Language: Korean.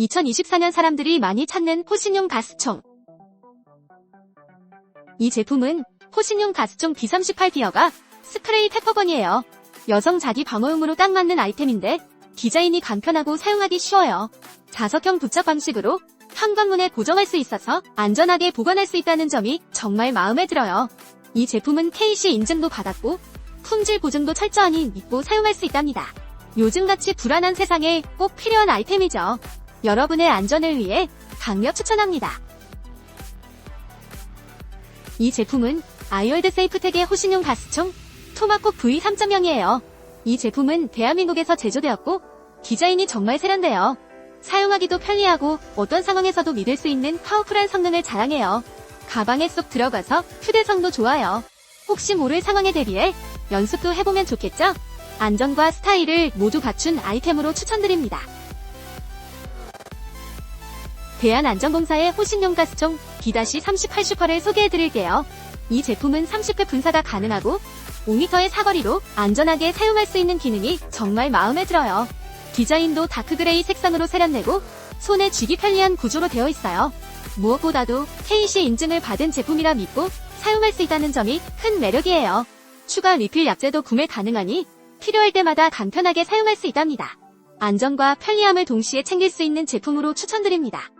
2024년 사람들이 많이 찾는 호신용 가스총. 이 제품은 호신용 가스총 B38 비어가 스프레이 페퍼건이에요. 여성 자기 방어용으로 딱 맞는 아이템인데 디자인이 간편하고 사용하기 쉬워요. 자석형 부착 방식으로 현관문에 고정할 수 있어서 안전하게 보관할 수 있다는 점이 정말 마음에 들어요. 이 제품은 KC 인증도 받았고 품질 보증도 철저하니 믿고 사용할 수 있답니다. 요즘같이 불안한 세상에 꼭 필요한 아이템이죠. 여러분의 안전을 위해 강력 추천합니다. 이 제품은 아이월드 세이프텍의 호신용 가스총 토마콕 V3.0이에요. 이 제품은 대한민국에서 제조되었고 디자인이 정말 세련돼요. 사용하기도 편리하고 어떤 상황에서도 믿을 수 있는 파워풀한 성능을 자랑해요. 가방에 쏙 들어가서 휴대성도 좋아요. 혹시 모를 상황에 대비해 연습도 해보면 좋겠죠? 안전과 스타일을 모두 갖춘 아이템으로 추천드립니다. 대한안전공사의 호신용 가스총 B-38 슈퍼를 소개해드릴게요. 이 제품은 30회 분사가 가능하고 5m의 사거리로 안전하게 사용할 수 있는 기능이 정말 마음에 들어요. 디자인도 다크그레이 색상으로 세련되고 손에 쥐기 편리한 구조로 되어 있어요. 무엇보다도 KC 인증을 받은 제품이라 믿고 사용할 수 있다는 점이 큰 매력이에요. 추가 리필 약재도 구매 가능하니 필요할 때마다 간편하게 사용할 수 있답니다. 안전과 편리함을 동시에 챙길 수 있는 제품으로 추천드립니다.